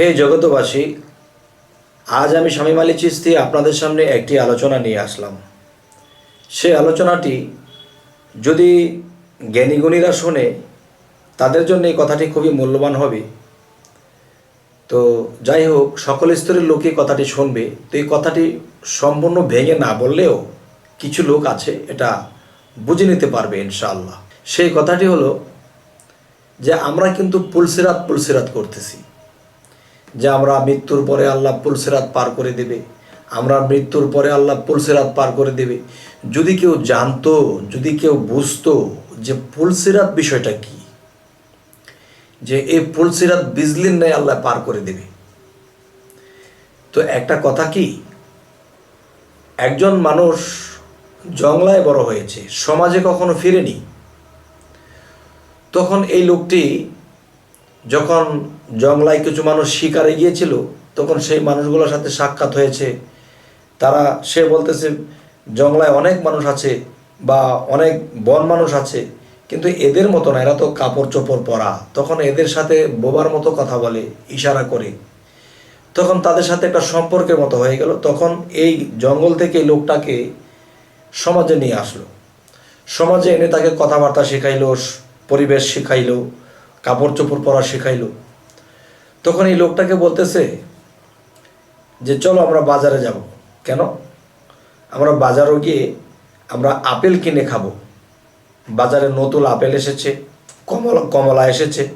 হে জগতবাসী আজ আমি স্বামী মালি চিস্তি আপনাদের সামনে একটি আলোচনা নিয়ে আসলাম। সে আলোচনাটি যদি জ্ঞানীগুণীরা শোনে, তাদের জন্য এই কথাটি খুবই মূল্যবান হবে। তো যাই হোক, সকল স্তরের লোকই কথাটি শুনবে। তো এই কথাটি সম্পূর্ণ ভেঙে না বললেও কিছু লোক আছে, এটা বুঝে নিতে পারবে ইনশাআল্লাহ। সেই কথাটি হলো যে, আমরা কিন্তু পুলসিরাত পুলসিরাত করতেছি। যে আমরা মৃত্যুর পরে আল্লাহ পুলসিরাত পার করে দেবে। আমরা মৃত্যুর পরে আল্লাহ পুলসিরাত পার করে দেবে। যদি কেউ জানতো, যদি কেউ বুঝতো যে পুলসিরাত বিষয়টা কি, যে এই পুলসিরাত বিজলির ন্যায় আল্লাহ পার করে দেবে। তো একটা কথা কি, একজন মানুষ জংলায় বড় হয়েছে, সমাজে কখনো ফিরেনি, তখন এই লোকটি যখন জংলায় কিছু মানুষ শিকারে গিয়েছিল, তখন সেই মানুষগুলোর সাথে সাক্ষাৎ হয়েছে। তারা, সে বলতেছে জংলায় অনেক মানুষ আছে বা অনেক বন মানুষ আছে, কিন্তু এদের মতো না, এরা তো কাপড় চোপড় পরা। তখন এদের সাথে বোবার মতো কথা বলে, ইশারা করে। তখন তাদের সাথে একটা সম্পর্কের মতো হয়ে গেল। তখন এই জঙ্গল থেকে লোকটাকে সমাজে নিয়ে আসলো। সমাজে এনে তাকে কথাবার্তা শেখাইলো, পরিবেশ শেখাইলো। কাপড় চোপড় পরা শেখাইলো। তখন এই লোকটাকে বলতেছে যে, চলো আমরা বাজারে যাব। কেন? আমরা বাজারও গিয়ে আমরা আপেল কিনে খাব। বাজারে নতুন আপেল এসেছে, কমলা কমলা এসেছে।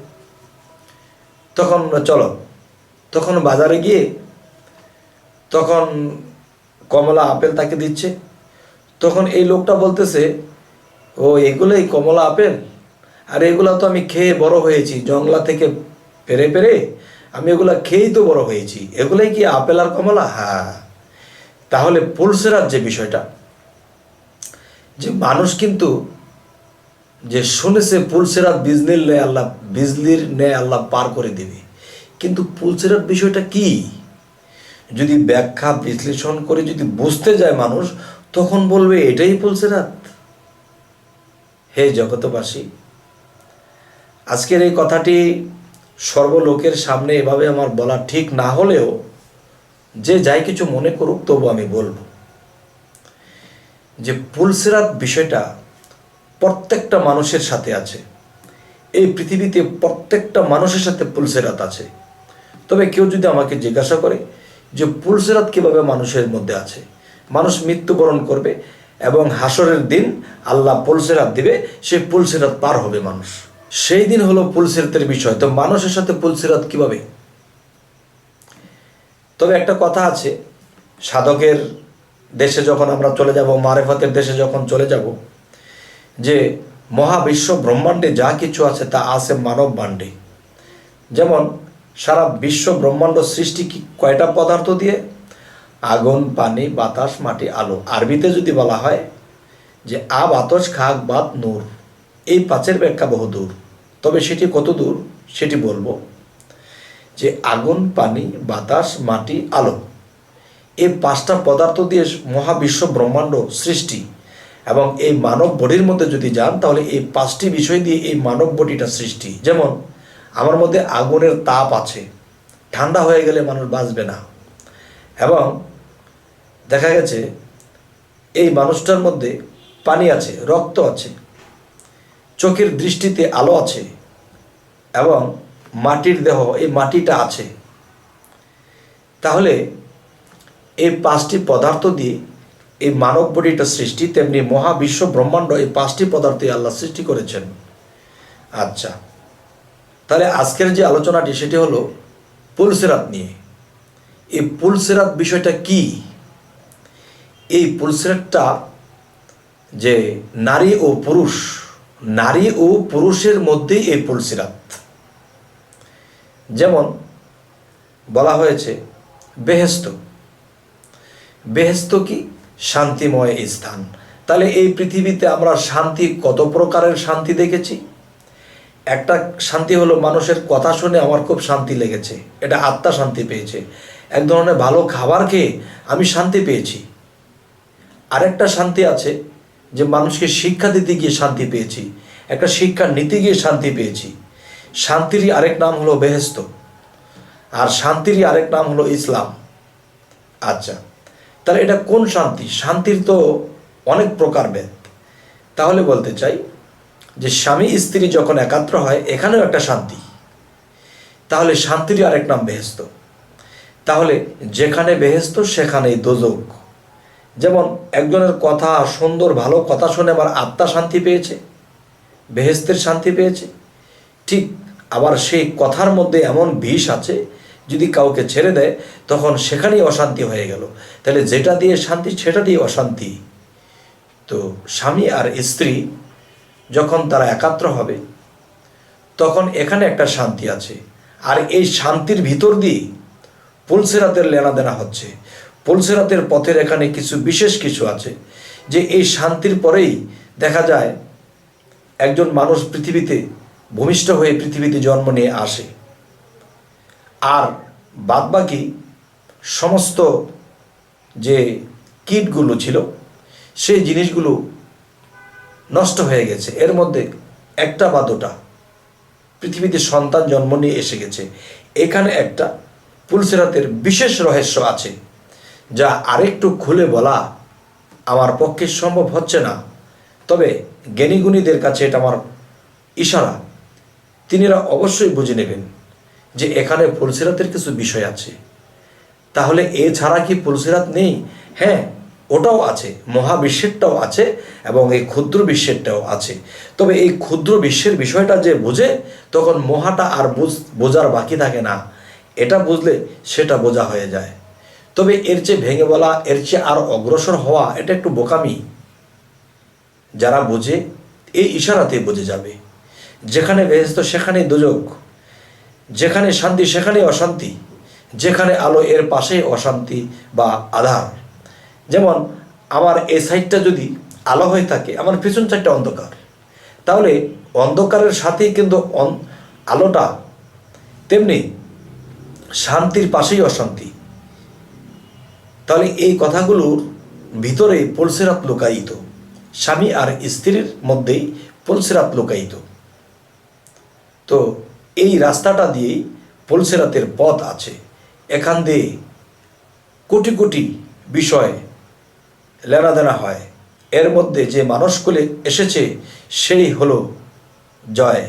তখন চলো। তখন বাজারে গিয়ে তখন কমলা আপেল তাকে দিচ্ছে। তখন এই লোকটা বলতেছে, ও, এগুলোই কমলা আপেল? আর এগুলা তো আমি খেয়ে বড় হয়েছি, জংলা থেকে পেরে পেরে আমি এগুলা খেয়েই তো বড় হয়েছি। এগুলোই কি আপেল আর কমলা? হ্যাঁ। তাহলে পুলসেরার যে বিষয়টা, যে মানুষ কিন্তু যে শুনেছে পুলসেরাত বিজলির ন্যায় আল্লাহ, বিজলির ন্যায় আল্লাহ পার করে দিবে। কিন্তু পুলসেরাত বিষয়টা কি? যদি ব্যাখ্যা বিশ্লেষণ করে যদি বুঝতে যায় মানুষ, তখন বলবে এটাই পুলসেরাত। হে জগতবাসী আজকের এই কথাটি সর্বলোকের সামনে এভাবে আমার বলা ঠিক না হলেও যে যাই কিছু মনে করুক তবু আমি বলব যে পুলসেরাত বিষয়টা প্রত্যেকটা মানুষের সাথে আছে। এই পৃথিবীতে প্রত্যেকটা মানুষের সাথে পুলসেরাত আছে। তবে কেউ যদি আমাকে জিজ্ঞাসা করে যে পুলসেরাত কীভাবে মানুষের মধ্যে আছে? মানুষ মৃত্যুবরণ করবে এবং হাসরের দিন আল্লাহ পুলসেরাত দিবে, সেই পুলসেরাত পার হবে মানুষ। সেই দিন হলো পুলসেরাতের বিষয়। তো মানুষের সাথে পুলসেরাত কীভাবে? তবে একটা কথা আছে, সাধকের দেশে যখন আমরা চলে যাব, মারেফতের দেশে যখন চলে যাব, যে মহাবিশ্ব ব্রহ্মাণ্ডে যা কিছু আছে তা আছে মানব বাণ্ডে যেমন সারা বিশ্ব ব্রহ্মাণ্ড সৃষ্টি কি কয়টা পদার্থ দিয়ে? আগুন, পানি, বাতাস, মাটি, আলো। আরবিতে যদি বলা হয় যে আ বাতস খাক বাত, নূর। এই পাঁচের ব্যাখ্যা বহুদূর। তবে সেটি কত দূর, সেটি বলব যে আগুন, পানি, বাতাস, মাটি, আলো এই পাঁচটা পদার্থ দিয়ে মহাবিশ্ব ব্রহ্মাণ্ড সৃষ্টি এবং এই মানব বডির মধ্যে যদি যান, তাহলে এই পাঁচটি বিষয় দিয়ে এই মানব বডিটা সৃষ্টি। যেমন, আমার মধ্যে আগুনের তাপ আছে, ঠান্ডা হয়ে গেলে মানুষ বাঁচবে না। এবং দেখা গেছে, এই মানুষটার মধ্যে পানি আছে, রক্ত আছে চোখের দৃষ্টিতে আলো আছে এবং মাটির দেহ, এই মাটিটা আছে। তাহলে এই পাঁচটি পদার্থ দিয়ে এই মানব বডিটা সৃষ্টি, তেমনি মহাবিশ্ব ব্রহ্মাণ্ড এই পাঁচটি পদার্থই আল্লাহ সৃষ্টি করেছেন। আচ্ছা তাহলে আজকের যে আলোচনাটি, সেটি হলো পুলসেরাত নিয়ে। এই পুলসেরাত বিষয়টা কি? এই পুলসেরাতটা যে নারী ও পুরুষ নারী ও পুরুষের মধ্যেই এই পুলসিরাত। যেমন বলা হয়েছে বেহেস্ত বেহেস্ত কি? শান্তিময় স্থান। তাহলে এই পৃথিবীতে আমরা শান্তি কত প্রকারের শান্তি দেখেছি? একটা শান্তি হলো মানুষের কথা শুনে আমার খুব শান্তি লেগেছে। এটা আত্মা শান্তি পেয়েছে। এক ধরনের ভালো খাবার খেয়ে আমি শান্তি পেয়েছি। আরেকটা শান্তি আছে যে মানুষকে শিক্ষা দিতে গিয়ে শান্তি পেয়েছি, একটা শিক্ষা নিতে গিয়ে শান্তি পেয়েছি। শান্তিরই আরেক নাম হলো বেহেস্ত আর শান্তিরই আরেক নাম হলো ইসলাম। আচ্ছা তাহলে এটা কোন শান্তি? শান্তির তো অনেক প্রকারভেদ তাহলে বলতে চাই যে স্বামী স্ত্রী যখন একাত্র হয়, এখানেও একটা শান্তি। তাহলে শান্তিরই আরেক নাম বেহেস্ত তাহলে যেখানে বেহেস্ত সেখানেই দোজক। যেমন একজনের কথা সুন্দর, ভালো কথা শুনে আমার আত্মা শান্তি পেয়েছে, বেহেস্তের শান্তি পেয়েছে। ঠিক আবার সেই কথার মধ্যে এমন বিষ আছে, যদি কাউকে ছেড়ে দেয়, তখন সেখানেই অশান্তি হয়ে গেল। তাহলে যেটা দিয়ে শান্তি, সেটা দিয়ে অশান্তি। তো স্বামী আর স্ত্রী যখন তারা একাত্র হবে, তখন এখানে একটা শান্তি আছে। আর এই শান্তির ভিতর দিয়ে পুলসেরাতের লেনাদেনা হচ্ছে। পুলসেরাতের পথের এখানে কিছু বিশেষ কিছু আছে, যে এই শান্তির পরেই দেখা যায় একজন মানুষ পৃথিবীতে, ভূমিষ্ঠ হয়ে পৃথিবীতে জন্ম নিয়ে আসে। আর বাদবাকি সমস্ত যে কীটগুলো ছিল, সেই জিনিসগুলো নষ্ট হয়ে গেছে। এর মধ্যে একটা বা দুটা পৃথিবীতে সন্তান জন্ম নিয়ে এসে গেছে। এখানে একটা পুলসেরাতের বিশেষ রহস্য আছে। যা আরেকটু খুলে বলা আমার পক্ষে সম্ভব হচ্ছে না। তবে জ্ঞানীগুণীদের কাছে এটা আমার ইশারা। তিনিরা অবশ্যই বুঝে নেবেন যে এখানে পুলসিরাতের কিছু বিষয় আছে। তাহলে এছাড়া কি পুলসিরাত নেই? হ্যাঁ ওটাও আছে, মহাবিশ্বেরটাও আছে এবং এই ক্ষুদ্র বিশ্বেরটাও আছে। তবে এই ক্ষুদ্র বিশ্বের বিষয়টা যে বুঝে, তখন মহাটা আর বুঝ, বোঝার বাকি থাকে না। এটা বুঝলে সেটা বোঝা হয়ে যায়। তবে এর চেয়ে ভেঙে বলা, এর চেয়ে আর অগ্রসর হওয়া, এটা একটু বোকামি। যারা বোঝে, এই ইশারাতে বোঝে যাবে। যেখানে বেহেস্ত সেখানেই দুযোগ যেখানে শান্তি সেখানে অশান্তি। যেখানে আলো, এর পাশে অশান্তি বা আধার। যেমন, আমার এই সাইডটা যদি আলো হয়ে থাকে, আমার পিছন সাইডটা অন্ধকার। তাহলে অন্ধকারের সাথেই কিন্তু আলোটা তেমনি শান্তির পাশেই অশান্তি। তাহলে এই কথাগুলোর ভিতরে পলসেরাত লুকায়িত। স্বামী আর স্ত্রীর মধ্যেই পলসেরাত লুকায়িত। তো এই রাস্তাটা দিয়েই পলসেরাতের পথ আছে। এখান দিয়ে কোটি কোটি বিষয় লেনাদেনা হয়। এর মধ্যে যে মানুষগুলো এসেছে সেই হলো জয়।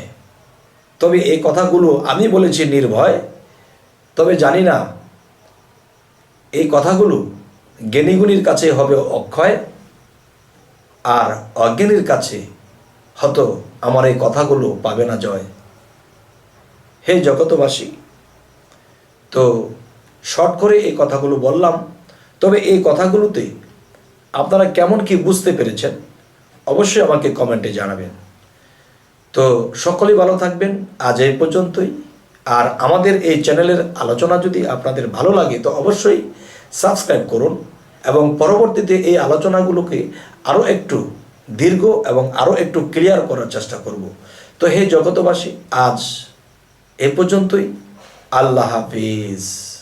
তবে এই কথাগুলো আমি বলেছি নির্ভয়, তবে জানি না এই কথাগুলো জ্ঞানীগুলির কাছে হবে অক্ষয়, আর অজ্ঞানীর কাছে হয়তো আমার এই কথাগুলো পাবে না জয়। হে জগতবাসী তো শর্ট করে এই কথাগুলো বললাম, তবে এই কথাগুলোতে আপনারা কেমন কি বুঝতে পেরেছেন, অবশ্যই আমাকে কমেন্টে জানাবেন। তো সকলেই ভালো থাকবেন, আজ এই পর্যন্তই। আর আমাদের এই চ্যানেলের আলোচনা যদি আপনাদের ভালো লাগে, তো অবশ্যই সাবস্ক্রাইব করুন এবং পরবর্তীতে এই আলোচনাগুলোকে আরও একটু দীর্ঘ এবং আরও একটু ক্লিয়ার করার চেষ্টা করব। তো হে জগতবাসী আজ এ পর্যন্তই। আল্লাহ হাফিজ।